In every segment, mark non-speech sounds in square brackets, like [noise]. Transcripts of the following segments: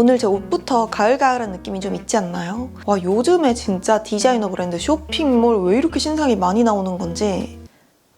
오늘 제 옷부터 가을가을한 느낌이 좀 있지 않나요? 와 요즘에 진짜 디자이너 브랜드 쇼핑몰 왜 이렇게 신상이 많이 나오는 건지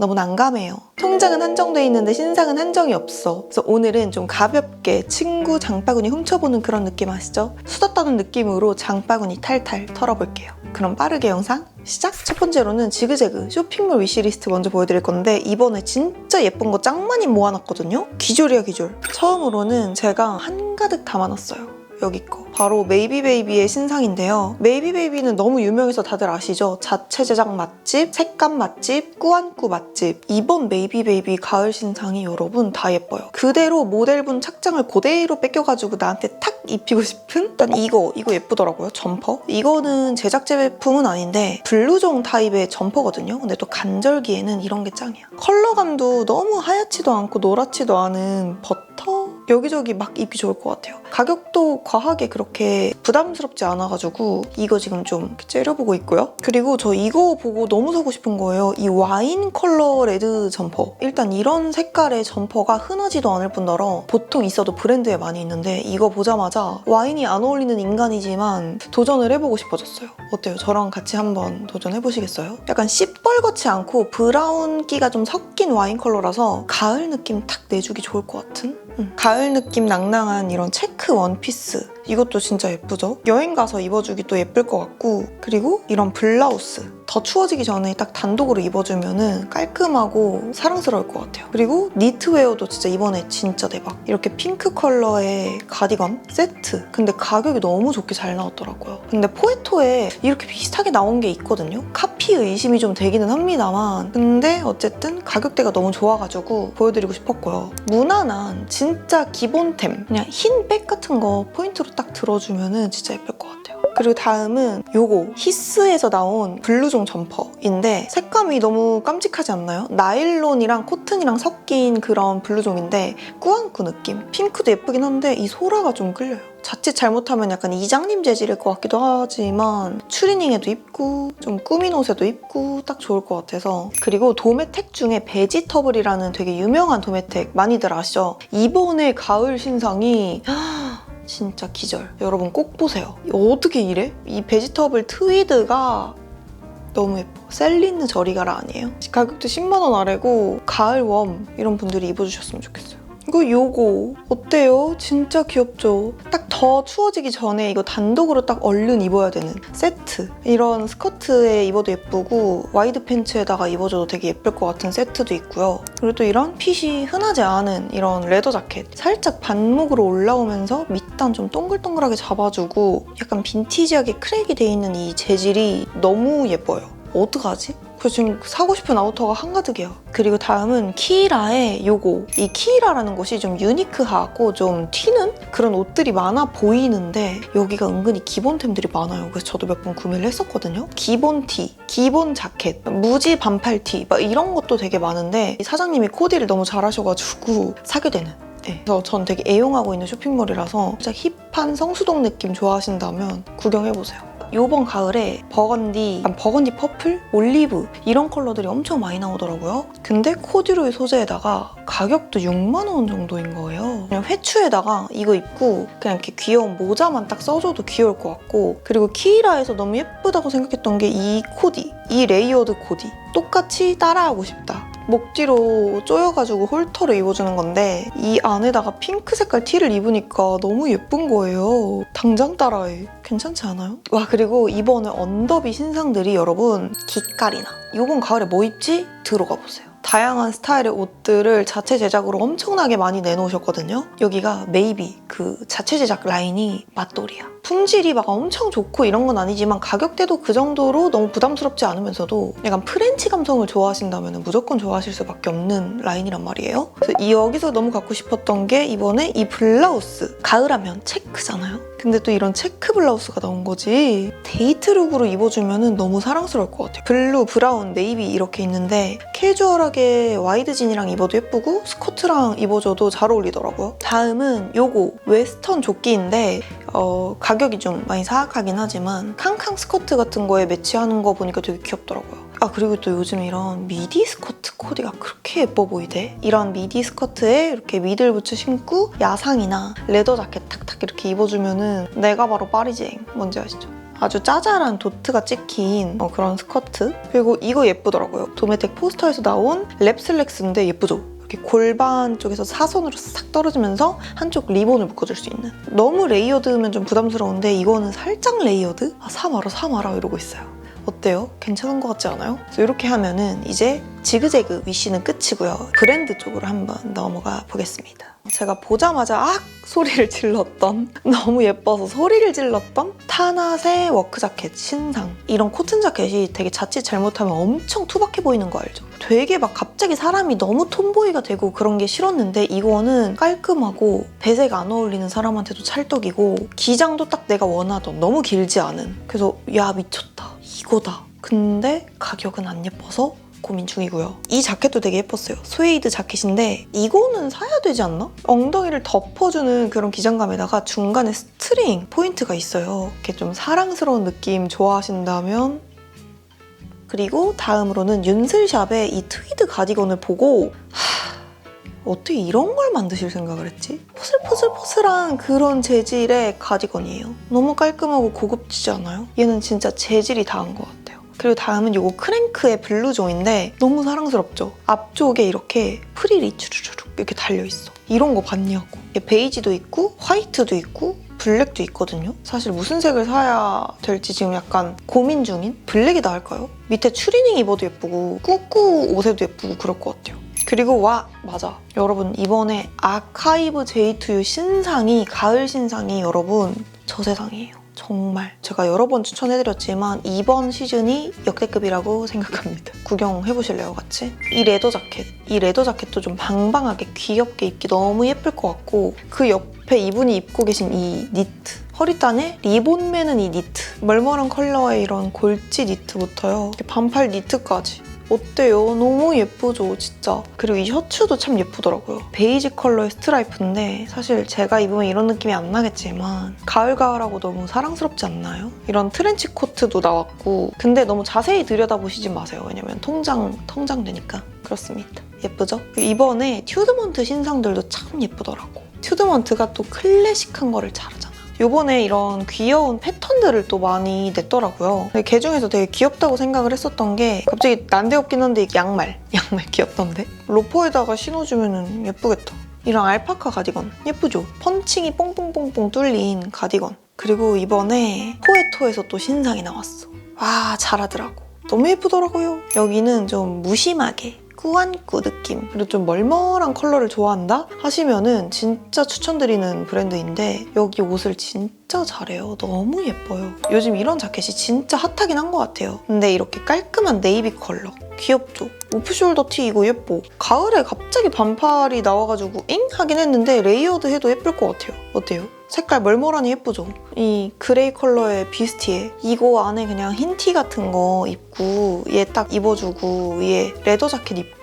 너무 난감해요. 통장은 한정돼 있는데 신상은 한정이 없어. 그래서 오늘은 좀 가볍게 친구 장바구니 훔쳐보는 그런 느낌 아시죠? 수다 떠는 느낌으로 장바구니 탈탈 털어볼게요. 그럼 빠르게 영상 시작! 첫 번째로는 지그재그 쇼핑몰 위시리스트 먼저 보여드릴 건데 이번에 진짜 예쁜 거 짱 많이 모아놨거든요? 기졸이야 기졸. 처음으로는 제가 한가득 담아놨어요. 여기 거. 바로 메이비베이비의 신상인데요. 메이비베이비는 너무 유명해서 다들 아시죠? 자체 제작 맛집, 색감 맛집, 꾸안꾸 맛집. 이번 메이비베이비 가을 신상이 여러분 다 예뻐요. 그대로 모델분 착장을 그대로 뺏겨가지고 나한테 탁 입히고 싶은? 일단 이거, 이거 예쁘더라고요. 점퍼. 이거는 제작제 제품은 아닌데 블루종 타입의 점퍼거든요. 근데 또 간절기에는 이런 게 짱이야. 컬러감도 너무 하얗지도 않고 노랗지도 않은 버터? 여기저기 막 입기 좋을 것 같아요. 가격도 과하게 그렇게 부담스럽지 않아가지고 이거 지금 좀 째려보고 있고요. 그리고 저 이거 보고 너무 사고 싶은 거예요. 이 와인 컬러 레드 점퍼. 일단 이런 색깔의 점퍼가 흔하지도 않을 뿐더러 보통 있어도 브랜드에 많이 있는데 이거 보자마자 와인이 안 어울리는 인간이지만 도전을 해보고 싶어졌어요. 어때요? 저랑 같이 한번 도전해보시겠어요? 약간 시뻘겋지 않고 브라운기가 좀 섞인 와인 컬러라서 가을 느낌 탁 내주기 좋을 것 같은? 음. 가을 느낌 낭낭한 이런 체크 원피스 이것도 진짜 예쁘죠? 여행 가서 입어주기 또 예쁠 것 같고 그리고 이런 블라우스 더 추워지기 전에 딱 단독으로 입어주면 깔끔하고 사랑스러울 것 같아요. 그리고 니트웨어도 진짜 이번에 진짜 대박. 이렇게 핑크 컬러의 가디건 세트. 근데 가격이 너무 좋게 잘 나왔더라고요. 근데 포에토에 이렇게 비슷하게 나온 게 있거든요. 카피 의심이 좀 되기는 합니다만 근데 어쨌든 가격대가 너무 좋아가지고 보여드리고 싶었고요. 무난한 진짜 기본템. 그냥 흰 백 같은 거 포인트로 딱 들어주면 진짜 예쁠 것 같아요. 그리고 다음은 요거 히스에서 나온 블루종 점퍼인데 색감이 너무 깜찍하지 않나요? 나일론이랑 코튼이랑 섞인 그런 블루종인데 꾸안꾸 느낌? 핑크도 예쁘긴 한데 이 소라가 좀 끌려요. 자칫 잘못하면 약간 이장님 재질일 것 같기도 하지만 추리닝에도 입고 좀 꾸민 옷에도 입고 딱 좋을 것 같아서 그리고 도메텍 중에 베지터블이라는 되게 유명한 도메텍 많이들 아시죠? 이번에 가을 신상이 진짜 기절. 여러분 꼭 보세요. 어떻게 이래? 이 베지터블 트위드가 너무 예뻐. 셀린느 저리가라 아니에요? 가격도 10만 원 아래고 가을 웜 이런 분들이 입어주셨으면 좋겠어요. 이거 요거 어때요? 진짜 귀엽죠? 딱 더 추워지기 전에 이거 단독으로 딱 얼른 입어야 되는 세트 이런 스커트에 입어도 예쁘고 와이드 팬츠에다가 입어줘도 되게 예쁠 것 같은 세트도 있고요 그리고 또 이런 핏이 흔하지 않은 이런 레더 자켓 살짝 반목으로 올라오면서 밑단 좀 동글동글하게 잡아주고 약간 빈티지하게 크랙이 돼 있는 이 재질이 너무 예뻐요 어떡하지? 그래서 지금 사고 싶은 아우터가 한가득이에요. 그리고 다음은 키라의 요거. 이 키라라는 곳이 좀 유니크하고 좀 튀는 그런 옷들이 많아 보이는데 여기가 은근히 기본템들이 많아요. 그래서 저도 몇 번 구매를 했었거든요. 기본 티, 기본 자켓, 무지 반팔 티, 막 이런 것도 되게 많은데 이 사장님이 코디를 너무 잘하셔가지고 [laughs] 사게 되는. 네. 그래서 전 되게 애용하고 있는 쇼핑몰이라서 진짜 힙한 성수동 느낌 좋아하신다면 구경해보세요. 요번 가을에 버건디, 약간 버건디 퍼플, 올리브 이런 컬러들이 엄청 많이 나오더라고요. 근데 코듀로이 소재에다가 가격도 6만 원 정도인 거예요. 그냥 회추에다가 이거 입고 그냥 이렇게 귀여운 모자만 딱 써줘도 귀여울 것 같고 그리고 키이라에서 너무 예쁘다고 생각했던 게 이 코디, 이 레이어드 코디 똑같이 따라하고 싶다. 목 뒤로 조여가지고 홀터를 입어주는 건데 이 안에다가 핑크 색깔 티를 입으니까 너무 예쁜 거예요. 당장 따라해. 괜찮지 않아요? 와 그리고 이번에 언더비 신상들이 여러분 기깔이나 이번 가을에 뭐 입지? 들어가 보세요. 다양한 스타일의 옷들을 자체 제작으로 엄청나게 많이 내놓으셨거든요. 여기가 메이비 그 자체 제작 라인이 맛돌이야. 품질이 막 엄청 좋고 이런 건 아니지만 가격대도 그 정도로 너무 부담스럽지 않으면서도 약간 프렌치 감성을 좋아하신다면 무조건 좋아하실 수밖에 없는 라인이란 말이에요. 그래서 이 여기서 너무 갖고 싶었던 게 이번에 이 블라우스. 가을하면 체크잖아요. 근데 또 이런 체크 블라우스가 나온 거지. 데이트룩으로 입어주면 너무 사랑스러울 것 같아요. 블루, 브라운, 네이비 이렇게 있는데 캐주얼하게 와이드 진이랑 입어도 예쁘고 스커트랑 입어줘도 잘 어울리더라고요. 다음은 요거 웨스턴 조끼인데 어, 가격이 좀 많이 사악하긴 하지만 캉캉 스커트 같은 거에 매치하는 거 보니까 되게 귀엽더라고요. 아 그리고 또 요즘 이런 미디 스커트 코디가 그렇게 예뻐 보이대. 이런 미디 스커트에 이렇게 미들 부츠 신고 야상이나 레더 자켓 탁탁 이렇게 입어주면은 내가 바로 파리지앵 뭔지 아시죠? 아주 짜잘한 도트가 찍힌 어, 그런 스커트 그리고 이거 예쁘더라고요 도메텍 포스터에서 나온 랩슬랙스인데 예쁘죠? 이렇게 골반 쪽에서 사선으로 싹 떨어지면서 한쪽 리본을 묶어줄 수 있는 너무 레이어드면 좀 부담스러운데 이거는 살짝 레이어드? 아 사 마라 사 마라 이러고 있어요 어때요? 괜찮은 것 같지 않아요? 이렇게 하면은 이제 지그재그 위시는 끝이고요. 브랜드 쪽으로 한번 넘어가 보겠습니다. 제가 보자마자 악 소리를 [laughs] 질렀던 너무 예뻐서 소리를 질렀던 타낫의 워크 자켓 신상 이런 코튼 자켓이 되게 자칫 잘못하면 엄청 투박해 보이는 거 알죠? 되게 막 갑자기 사람이 너무 톰보이가 되고 그런 게 싫었는데 이거는 깔끔하고 배색 안 어울리는 사람한테도 찰떡이고 기장도 딱 내가 원하던 너무 길지 않은 그래서 야 미쳤다 이거다 근데 가격은 안 예뻐서 고민 중이고요. 이 자켓도 되게 예뻤어요. 스웨이드 자켓인데 이거는 사야 되지 않나? 엉덩이를 덮어주는 그런 기장감에다가 중간에 스트링 포인트가 있어요. 이렇게 좀 사랑스러운 느낌 좋아하신다면 그리고 다음으로는 윤슬샵의 이 트위드 가디건을 보고 하, 어떻게 이런 걸 만드실 생각을 했지? 포슬포슬포슬한 그런 재질의 가디건이에요. 너무 깔끔하고 고급지지 않아요? 얘는 진짜 재질이 다한 것 같아요. 그리고 다음은 이거 크랭크의 블루종인데 너무 사랑스럽죠? 앞쪽에 이렇게 프릴이 추르르륵 이렇게 달려있어. 이런 거 봤냐고. 베이지도 있고 화이트도 있고 블랙도 있거든요. 사실 무슨 색을 사야 될지 지금 약간 고민 중인 블랙이 나을까요? 밑에 추리닝 입어도 예쁘고 꾸꾸 옷에도 예쁘고 그럴 것 같아요. 그리고 와 맞아. 여러분 이번에 아카이브 J2U 신상이 가을 신상이 여러분 저 세상이에요. 정말. 제가 여러 번 추천해드렸지만 이번 시즌이 역대급이라고 생각합니다. 구경해보실래요, 같이? 이 레더 자켓, 이 레더 자켓도 좀 방방하게 귀엽게 입기 너무 예쁠 것 같고 그 옆에 이분이 입고 계신 이 니트. 허리단에 리본 매는 이 니트. 멀멀한 컬러의 이런 골지 니트부터요. 반팔 니트까지 어때요? 너무 예쁘죠, 진짜. 그리고 이 셔츠도 참 예쁘더라고요. 베이지 컬러의 스트라이프인데 사실 제가 입으면 이런 느낌이 안 나겠지만 가을가을하고 너무 사랑스럽지 않나요? 이런 트렌치 코트도 나왔고 근데 너무 자세히 들여다보시지 마세요. 왜냐면 통장, 통장 되니까. 그렇습니다. 예쁘죠? 이번에 튜드먼트 신상들도 참 예쁘더라고. 튜드먼트가 또 클래식한 거를 잘하잖아. 요번에 이런 귀여운 패턴들을 또 많이 냈더라고요. 걔 중에서 되게 귀엽다고 생각을 했었던 게 갑자기 난데없긴 한데 양말. [laughs] 양말 귀엽던데? 로퍼에다가 신어주면 예쁘겠다. 이런 알파카 가디건 예쁘죠? 펀칭이 뽕뽕뽕뽕 뚫린 가디건. 그리고 이번에 포에토에서 또 신상이 나왔어. 와 잘하더라고. 너무 예쁘더라고요. 여기는 좀 무심하게 꾸안꾸 느낌. 그리고 좀 멀멀한 컬러를 좋아한다? 하시면은 진짜 추천드리는 브랜드인데 여기 옷을 진짜 잘해요. 너무 예뻐요. 요즘 이런 자켓이 진짜 핫하긴 한 것 같아요. 근데 이렇게 깔끔한 네이비 컬러. 귀엽죠? 오프숄더 티 이거 예뻐. 가을에 갑자기 반팔이 나와가지고 잉 하긴 했는데 레이어드 해도 예쁠 것 같아요. 어때요? 색깔 멀멀하니 예쁘죠? 이 그레이 컬러의 비스티에 이거 안에 그냥 흰 티 같은 거 입고 얘 딱 입어주고 위에 레더 자켓 입고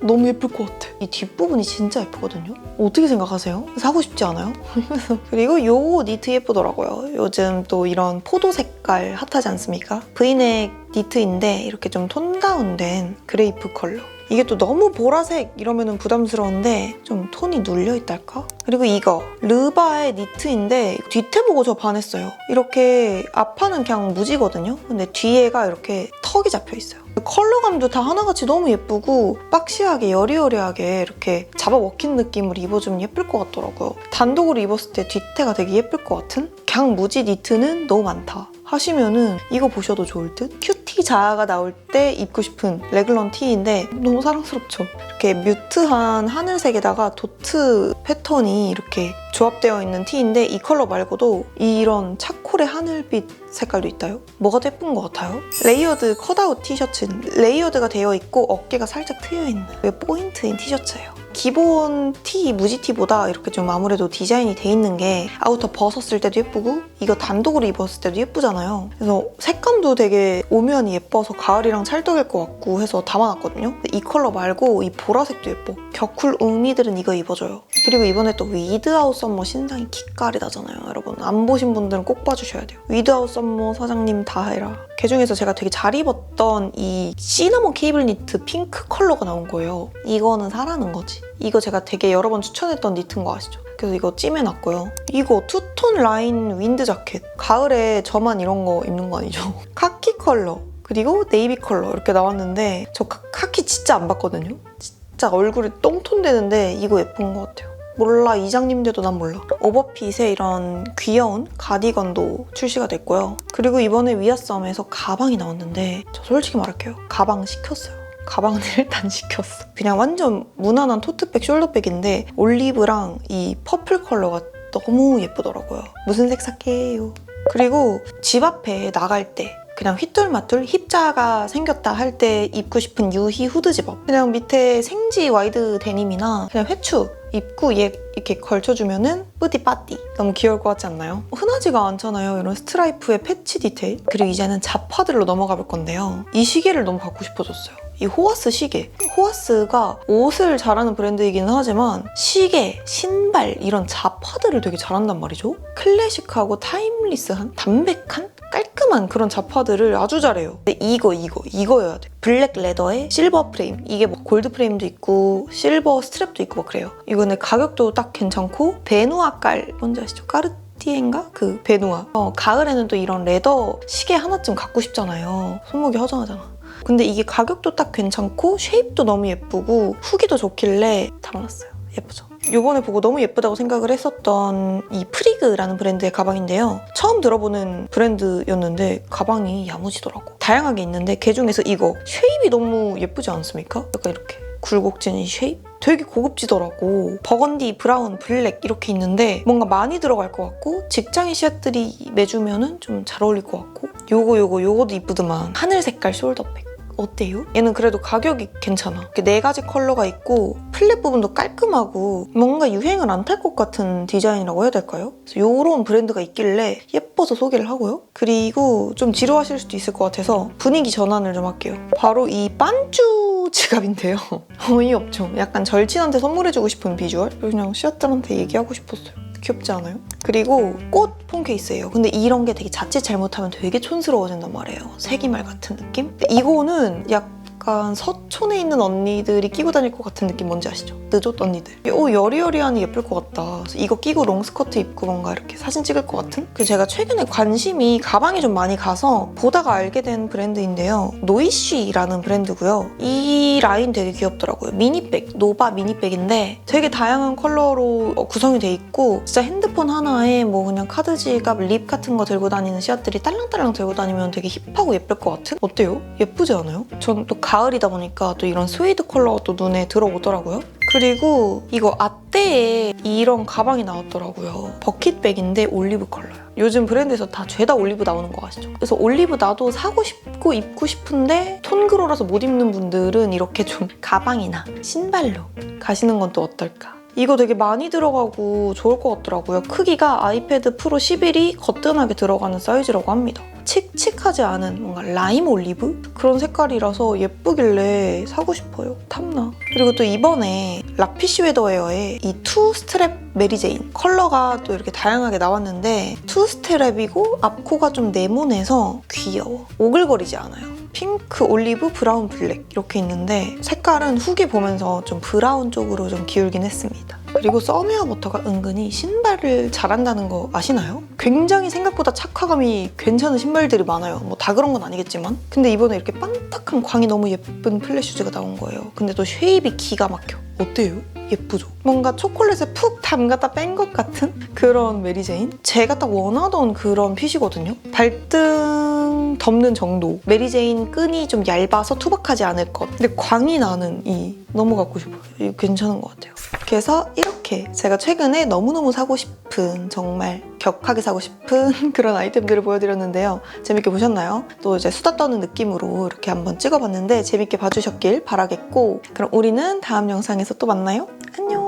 너무 예쁠 것 같아. 이 뒷부분이 진짜 예쁘거든요? 어떻게 생각하세요? 사고 싶지 않아요? [laughs] 그리고 요 니트 예쁘더라고요. 요즘 또 이런 포도 색깔 핫하지 않습니까? 브이넥 니트인데 이렇게 좀 톤 다운된 그레이프 컬러. 이게 또 너무 보라색 이러면 부담스러운데 좀 톤이 눌려있달까? 그리고 이거 르바의 니트인데 뒤태 보고 저 반했어요. 이렇게 앞판은 그냥 무지거든요. 근데 뒤에가 이렇게 턱이 잡혀있어요. 컬러감도 다 하나같이 너무 예쁘고 박시하게 여리여리하게 이렇게 잡아 먹힌 느낌으로 입어주면 예쁠 것 같더라고요. 단독으로 입었을 때 뒤태가 되게 예쁠 것 같은? 그냥 무지 니트는 너무 많다. 하시면은 이거 보셔도 좋을 듯? 큐티 자아가 나올 때 입고 싶은 레글런 티인데 너무 사랑스럽죠? 이렇게 뮤트한 하늘색에다가 도트 패턴이 이렇게 조합되어 있는 티인데 이 컬러 말고도 이런 차콜의 하늘빛 색깔도 있다요? 뭐가 더 예쁜 것 같아요? 레이어드 컷아웃 티셔츠 레이어드가 되어 있고 어깨가 살짝 트여 있는 그 포인트인 티셔츠예요. 기본 티, 무지 티보다 이렇게 좀 아무래도 디자인이 돼 있는 게 아우터 벗었을 때도 예쁘고 이거 단독으로 입었을 때도 예쁘잖아요. 그래서 색감도 되게 오묘하니 예뻐서 가을이랑 찰떡일 것 같고 해서 담아놨거든요. 이 컬러 말고 이 보라색도 예뻐. 격쿨 웅미들은 이거 입어줘요. 그리고 이번에 또 위드아웃 썸머 신상이 기깔이 나잖아요, 여러분. 안 보신 분들은 꼭 봐주셔야 돼요. 위드아웃 썸머 사장님 다 해라. 그 중에서 제가 되게 잘 입었던 이 시나몬 케이블 니트 핑크 컬러가 나온 거예요. 이거는 사라는 거지. 이거 제가 되게 여러 번 추천했던 니트인 거 아시죠? 그래서 이거 찜해놨고요. 이거 투톤 라인 윈드 자켓. 가을에 저만 이런 거 입는 거 아니죠? [laughs] 카키 컬러. 그리고 네이비 컬러 이렇게 나왔는데 저 카, 카키 진짜 안 봤거든요. 진짜 얼굴이 똥톤 되는데 이거 예쁜 것 같아요. 몰라 이장님들도 난 몰라. 오버핏의 이런 귀여운 가디건도 출시가 됐고요. 그리고 이번에 위아썸에서 가방이 나왔는데 저 솔직히 말할게요. 가방 시켰어요. 가방은 일단 [laughs] 시켰어. 그냥 완전 무난한 토트백, 숄더백인데 올리브랑 이 퍼플 컬러가 너무 예쁘더라고요. 무슨 색 살게요. 그리고 집 앞에 나갈 때 그냥 휘뚤마뚤 힙자가 생겼다 할 때 입고 싶은 유희 후드 집업. 그냥 밑에 생지 와이드 데님이나 그냥 회추 입고 얘 이렇게 걸쳐주면은 뿌디 빠띠. 너무 귀여울 것 같지 않나요? 흔하지가 않잖아요. 이런 스트라이프의 패치 디테일. 그리고 이제는 자파들로 넘어가 볼 건데요. 이 시계를 너무 갖고 싶어졌어요. 이 호아스 시계. 호아스가 옷을 잘하는 브랜드이기는 하지만 시계, 신발 이런 자파들을 되게 잘한단 말이죠. 클래식하고 타임리스한, 담백한, 깔끔한 그런 자파들을 아주 잘해요. 근데 이거 이거 이거여야 돼. 블랙 레더에 실버 프레임. 이게 뭐 골드 프레임도 있고 실버 스트랩도 있고 막 그래요. 이거는 가격도 딱 괜찮고 베누아 깔 뭔지 아시죠? 까르 티엔가? 그 베누아. 어, 가을에는 또 이런 레더 시계 하나쯤 갖고 싶잖아요. 손목이 허전하잖아. 근데 이게 가격도 딱 괜찮고 쉐입도 너무 예쁘고 후기도 좋길래 담았어요. 예쁘죠? 요번에 보고 너무 예쁘다고 생각을 했었던 이 프리그라는 브랜드의 가방인데요. 처음 들어보는 브랜드였는데 가방이 야무지더라고. 다양하게 있는데 그 중에서 이거 쉐입이 너무 예쁘지 않습니까? 약간 이렇게 굴곡진 이 쉐입? 되게 고급지더라고. 버건디, 브라운, 블랙 이렇게 있는데 뭔가 많이 들어갈 것 같고 직장인 샷들이 매주면은 좀 잘 어울릴 것 같고 요거 요거 요거도 이쁘더만 하늘 색깔 숄더백. 어때요? 얘는 그래도 가격이 괜찮아. 이렇게 네 가지 컬러가 있고 플랫 부분도 깔끔하고 뭔가 유행을 안 탈 것 같은 디자인이라고 해야 될까요? 요런 브랜드가 있길래 예뻐서 소개를 하고요. 그리고 좀 지루하실 수도 있을 것 같아서 분위기 전환을 좀 할게요. 바로 이 반쭈 [laughs] 지갑인데요. [laughs] 어이없죠? 약간 절친한테 선물해주고 싶은 비주얼? 그냥 시아들한테 얘기하고 싶었어요. 귀엽지 않아요? 그리고 꽃 폰 케이스예요. 근데 이런 게 되게 자칫 잘못하면 되게 촌스러워진단 말이에요. 세기말 같은 느낌? 이거는 약 간 서촌에 있는 언니들이 끼고 다닐 것 같은 느낌 뭔지 아시죠? 늦었 언니들. 오 여리여리하니 예쁠 것 같다. 이거 끼고 롱스커트 입고 뭔가 이렇게 사진 찍을 것 같은? 그리고 제가 최근에 관심이 가방에 좀 많이 가서 보다가 알게 된 브랜드인데요. 노이쉬라는 브랜드고요. 이 라인 되게 귀엽더라고요. 미니백, 노바 미니백인데 되게 다양한 컬러로 어, 구성이 돼 있고 진짜 핸드폰 하나에 뭐 그냥 카드 지갑, 립 같은 거 들고 다니는 씨앗들이 딸랑딸랑 들고 다니면 되게 힙하고 예쁠 것 같은? 어때요? 예쁘지 않아요? 전 또 가 을이다 보니까 또 이런 스웨이드 컬러가 또 눈에 들어오더라고요. 그리고 이거 아떼에 이런 가방이 나왔더라고요. 버킷백인데 올리브 컬러요. 요즘 브랜드에서 다 죄다 올리브 나오는 거 아시죠? 그래서 올리브 나도 사고 싶고 입고 싶은데 톤그로라서 못 입는 분들은 이렇게 좀 [laughs] 가방이나 신발로 가시는 건 또 어떨까? 이거 되게 많이 들어가고 좋을 것 같더라고요. 크기가 아이패드 프로 11이 거뜬하게 들어가는 사이즈라고 합니다. 칙칙하지 않은 뭔가 라임 올리브? 그런 색깔이라서 예쁘길래 사고 싶어요. 탐나. 그리고 또 이번에 락피쉬 웨더웨어의 이 투 스트랩 메리제인 컬러가 또 이렇게 다양하게 나왔는데 투 스트랩이고 앞코가 좀 네모내서 귀여워. 오글거리지 않아요. 핑크, 올리브, 브라운, 블랙 이렇게 있는데 색깔은 후기 보면서 좀 브라운 쪽으로 좀 기울긴 했습니다. 그리고 써미어 버터가 은근히 신발을 잘한다는 거 아시나요? 굉장히 생각보다 착화감이 괜찮은 신발들이 많아요. 뭐 다 그런 건 아니겠지만. 근데 이번에 이렇게 반딱한 광이 너무 예쁜 플랫 슈즈가 나온 거예요. 근데 또 쉐입이 기가 막혀. 어때요? 예쁘죠? 뭔가 초콜릿에 푹 담갔다 뺀 것 같은 그런 메리제인? 제가 딱 원하던 그런 핏이거든요. 발등 덮는 정도. 메리제인 끈이 좀 얇아서 투박하지 않을 것. 근데 광이 나는 이 너무 갖고 싶어요. 이거 괜찮은 것 같아요. 그래서 이렇게 제가 최근에 너무너무 사고 싶은 정말 격하게 사고 싶은 [laughs] 그런 아이템들을 보여드렸는데요. 재밌게 보셨나요? 또 이제 수다 떠는 느낌으로 이렇게 한번 찍어봤는데 재밌게 봐주셨길 바라겠고 그럼 우리는 다음 영상에서 또 만나요. 안녕!